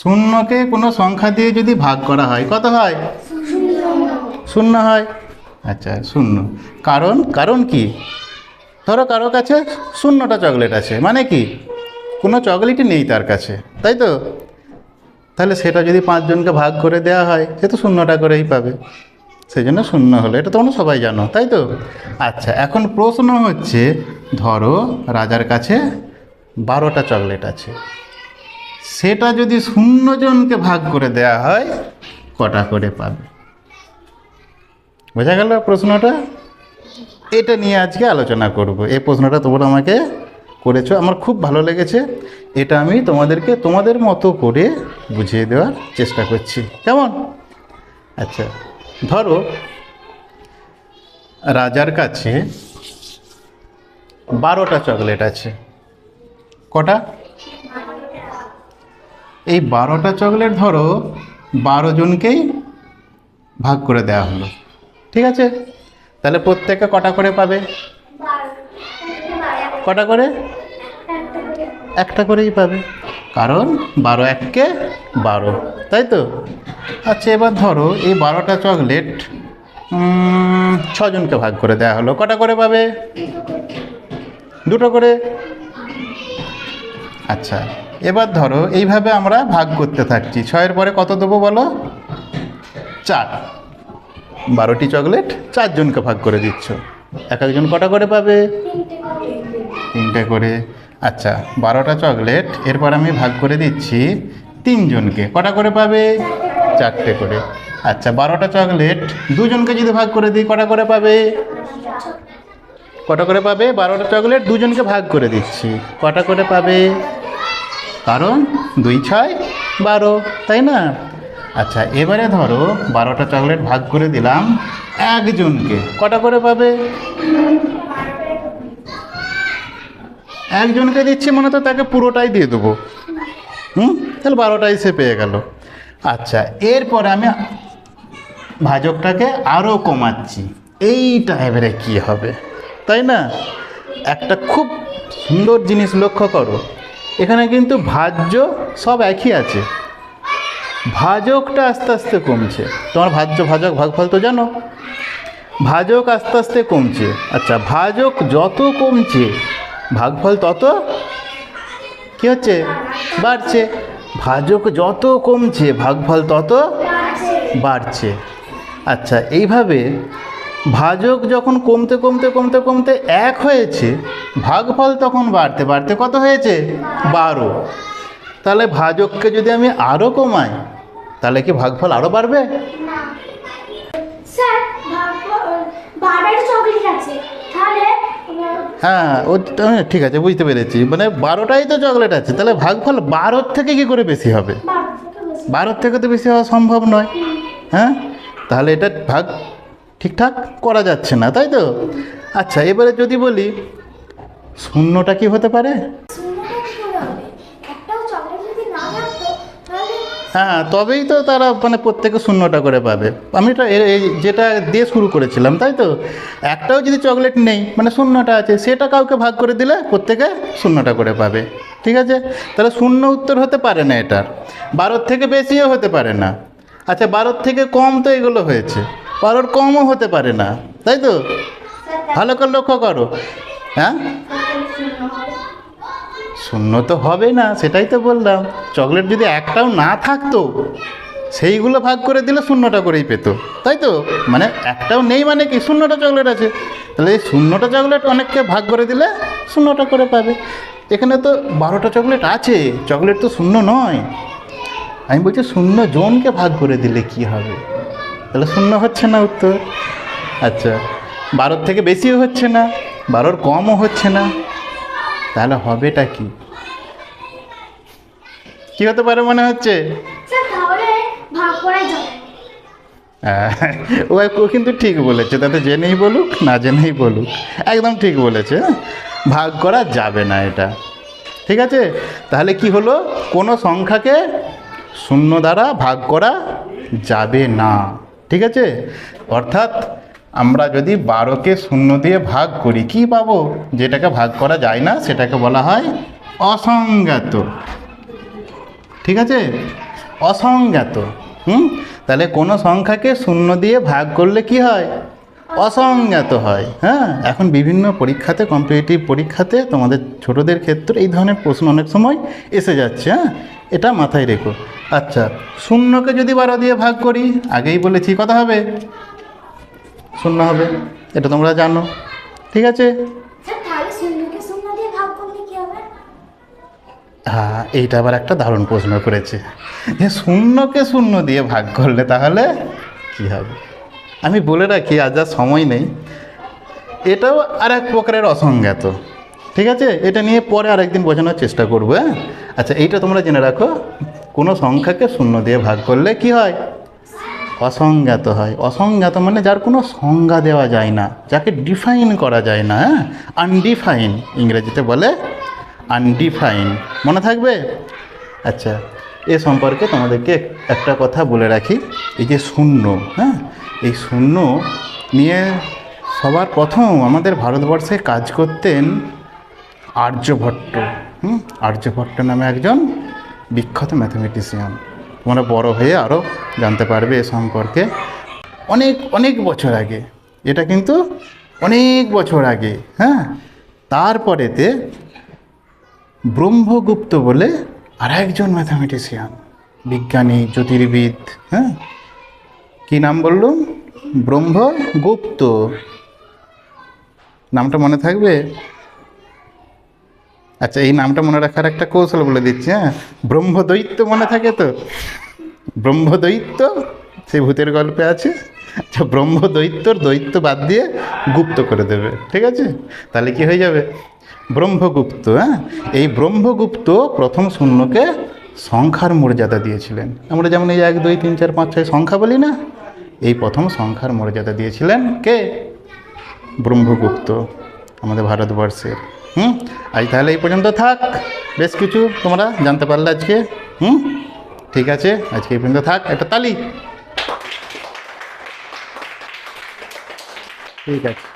শূন্যকে কোনো সংখ্যা দিয়ে যদি ভাগ করা হয়, কত হয়? শূন্য হয়। আচ্ছা শূন্য। কারণ কারণ কি? ধরো কারও কাছে শূন্যটা চকলেট আছে মানে কি? কোনো চকলেটই নেই তার কাছে, তাই তো? তাহলে সেটা যদি পাঁচজনকে ভাগ করে দেওয়া হয়, সে তো শূন্যটা করেই পাবে। সেই জন্য শূন্য হলো, এটা তোমরা সবাই জানো, তাই তো? আচ্ছা এখন প্রশ্ন হচ্ছে, ধরো রাজার কাছে বারোটা চকলেট আছে সেটা যদি শূন্য জনকে ভাগ করে দেওয়া হয়, কটা করে পাবে? বোঝা গেল প্রশ্নটা? এটা নিয়ে আজকে আলোচনা করব। এই প্রশ্নটা তোমরা আমাকে করেছ, আমার খুব ভালো লেগেছে। এটা আমি তোমাদেরকে তোমাদের মতো করে বুঝিয়ে দেওয়ার চেষ্টা করছি। কেমন? আচ্ছা ধরো, রাজার কাছে বারোটা চকলেট আছে। কটা? এই বারোটা চকলেট ধরো, বারো জনকেই ভাগ করে দেওয়া হলো। ঠিক আছে? তাহলে প্রত্যেকে কটা করে পাবে? কটা করে? একটা করেই পাবে। কারণ বারো এককে বারো, তাই তো? আচ্ছা এবার ধরো এই বারোটা চকলেট ছজনকে ভাগ করে দেওয়া হলো। কটা করে পাবে? দুটো করে। আচ্ছা এবার ধরো এইভাবে আমরা ভাগ করতে থাকছি। ছয়ের পরে কত দেবো বলো? চার। বারোটি চকলেট চারজনকে ভাগ করে দিচ্ছ। এক একজন কটা করে পাবে? তিনটে করে। আচ্ছা বারোটা চকলেট, এরপর আমি ভাগ করে দিচ্ছি তিনজনকে। কটা করে পাবে? চারটে করে। আচ্ছা বারোটা চকলেট দুজনকে যদি ভাগ করে দিই, কটা করে পাবে? কটা করে পাবে? বারোটা চকলেট দুজনকে ভাগ করে দিচ্ছি। কটা করে পাবে? কারণ দুই ছয় বারো, তাই না? আচ্ছা এবারে ধরো বারোটা চকলেট ভাগ করে দিলাম একজনকে। কটা করে পাবে? একজনকে দিচ্ছি মানে তো তাকে পুরোটাই দিয়ে দেবো। হুম? তাহলে বারোটাই সে পেয়ে গেল। আচ্ছা এরপরে আমি ভাজকটাকে আরও কমাচ্ছি। এইটা এবারে কী হবে? তাই না? একটা খুব সুন্দর জিনিস লক্ষ্য করো। এখানে কিন্তু ভাজ্য সব একই আছে। ভাজকটা আস্তে আস্তে কমছে। তোমার ভাজ্য, ভাজক, ভাগফল তো জানো। ভাজক আস্তে আস্তে কমছে। আচ্ছা ভাজক যত কমছে, ভাগফল তত কি হচ্ছে? বাড়ছে। ভাজক যত কমছে, ভাগফল তত বাড়ছে। আচ্ছা এইভাবে ভাজক যখন কমতে কমতে কমতে কমতে এক হয়েছে ভাগফল তখন বাড়তে বাড়তে কত হয়েছে? বারো। তাহলে ভাজককে যদি আমি আরও কমাই তাহলে কি ভাগফল আরও বাড়বে? হ্যাঁ ও হ্যাঁ, ঠিক আছে বুঝতে পেরেছি। মানে বারোটাই তো চকলেট আছে তাহলে ভাগফল বারোর থেকে কি করে বেশি হবে। বারোর থেকে তো বেশি হওয়া সম্ভব নয়। হ্যাঁ? তাহলে এটা ভাগ ঠিকঠাক করা যাচ্ছে না, তাই তো? আচ্ছা এবারে যদি বলি, শূন্যটা কি হতে পারে? হ্যাঁ তবেই তো তারা মানে প্রত্যেকে শূন্যটা করে পাবে। আমি এটা যেটা দিয়ে শুরু করেছিলাম, তাই তো? একটাও যদি চকলেট নেই মানে শূন্যটা আছে, সেটা কাউকে ভাগ করে দিলে প্রত্যেকে শূন্যটা করে পাবে। ঠিক আছে? তাহলে শূন্য উত্তর হতে পারে না এটার। বারোর থেকে বেশিও হতে পারে না। আচ্ছা বারোর থেকে কম তো এগুলো হয়েছে। বারোর কমও হতে পারে না, তাই তো? ভালো করে লক্ষ্য করো। হ্যাঁ? শূন্য তো হবে না, সেটাই তো বললাম। চকলেট যদি একটাও না থাকতো, সেইগুলো ভাগ করে দিলে শূন্যটা করেই পেতো, তাই তো? মানে একটাও নেই মানে কি? শূন্যটা চকলেট আছে। তাহলে এই শূন্যটা চকলেট অনেককে ভাগ করে দিলে শূন্যটা করে পাবে। এখানে তো বারোটা চকলেট আছে, চকলেট তো শূন্য নয়। আমি বলছি শূন্য জনকে ভাগ করে দিলে কি হবে? তাহলে শূন্য হচ্ছে না উত্তর। আচ্ছা বারোর থেকে বেশিও হচ্ছে না বারোর কমও হচ্ছে না। তাহলে হবেটা কি? কি হতে পারে মনে হচ্ছে? হ্যাঁ, ও কিন্তু ঠিক বলেছে তাতে জেনেই বলুক না জেনেই বলুক। একদম ঠিক বলেছে হ্যাঁ? ভাগ করা যাবে না এটা। ঠিক আছে? তাহলে কি হলো? কোনো সংখ্যাকে শূন্য দ্বারা ভাগ করা যাবে না। ঠিক আছে? অর্থাৎ আমরা যদি বারোকে শূন্য দিয়ে ভাগ করি, কি পাবো? যেটাকে ভাগ করা যায় না, সেটাকে বলা হয় অসংজ্ঞাত। ঠিক আছে? অসংজ্ঞাত। হুম? তাহলে কোনো সংখ্যাকে শূন্য দিয়ে ভাগ করলে কি হয়? অসংজ্ঞাত হয়। হ্যাঁ? এখন বিভিন্ন পরীক্ষাতে কম্পিটিটিভ পরীক্ষাতে তোমাদের ছোটদের ক্ষেত্রে এই ধরনের প্রশ্ন অনেক সময় এসে যাচ্ছে হ্যাঁ? এটা মাথায় রেখো। আচ্ছা শূন্যকে যদি বারো দিয়ে ভাগ করি আগেই বলেছি কত হবে? শূন্য হবে এটা তোমরা জানো। ঠিক আছে? হবে? হ্যাঁ এইটা আবার একটা দারুণ প্রশ্ন করেছে। যে শূন্যকে শূন্য দিয়ে ভাগ করলে তাহলে কি হবে? আমি বলে রাখি আজ আর সময় নেই। এটাও আর এক প্রকারের অসংজ্ঞাত। ঠিক আছে? এটা নিয়ে পরে আরেকদিন বোঝানোর চেষ্টা করব হ্যাঁ? আচ্ছা এইটা তোমরা জেনে রাখো। কোনো সংখ্যাকে শূন্য দিয়ে ভাগ করলে কি হয়? অসংজ্ঞাত হয়। অসংজ্ঞাত মানে যার কোনো সংজ্ঞা দেওয়া যায় না, যাকে ডিফাইন করা যায় না হ্যাঁ? আনডিফাইন ইংরেজিতে বলে আনডিফাইন মনে থাকবে? আচ্ছা এ সম্পর্কে তোমাদেরকে একটা কথা বলে রাখি। এই যে শূন্য হ্যাঁ? এই শূন্য নিয়ে সবার প্রথম আমাদের ভারতবর্ষে কাজ করতেন আর্যভট্ট, হুম? আর্যভট্ট নামে একজন বিখ্যাত ম্যাথমেটিশিয়ান। তোমরা বড় হয়ে আরও জানতে পারবে এ সম্পর্কে। অনেক অনেক বছর আগে, এটা কিন্তু অনেক বছর আগে হ্যাঁ? তারপরেতে ব্রহ্মগুপ্ত বলে আর একজন ম্যাথামেটিশিয়ান, বিজ্ঞানী, জ্যোতির্বিদ হ্যাঁ? কী নাম বললুম ব্রহ্মগুপ্ত। নামটা মনে থাকবে? আচ্ছা এই নামটা মনে রাখার একটা কৌশল বলে দিচ্ছি হ্যাঁ? ব্রহ্মদৈত্য মনে থাকে তো? ব্রহ্মদৈত্য সেই ভূতের গল্পে আছে আচ্ছা ব্রহ্মদৈত্যর দৈত্য বাদ দিয়ে গুপ্ত করে দেবে, ঠিক আছে? তাহলে কি হয়ে যাবে? ব্রহ্মগুপ্ত হ্যাঁ? এই ব্রহ্মগুপ্ত প্রথম শূন্যকে সংখ্যার মর্যাদা দিয়েছিলেন। আমরা যেমন এই এক, দুই, তিন, চার, পাঁচ, ছয় সংখ্যা বলি না, এই প্রথম সংখ্যার মর্যাদা দিয়েছিলেন কে? ব্রহ্মগুপ্ত, আমাদের ভারতবর্ষের। হুম? আজ তাহলে এই পর্যন্ত থাক। বেশ কিছু তোমরা জানতে পারলে আজকে। হুম? ঠিক আছে, আজকে এই পর্যন্ত থাক। একটা তালি। ঠিক আছে।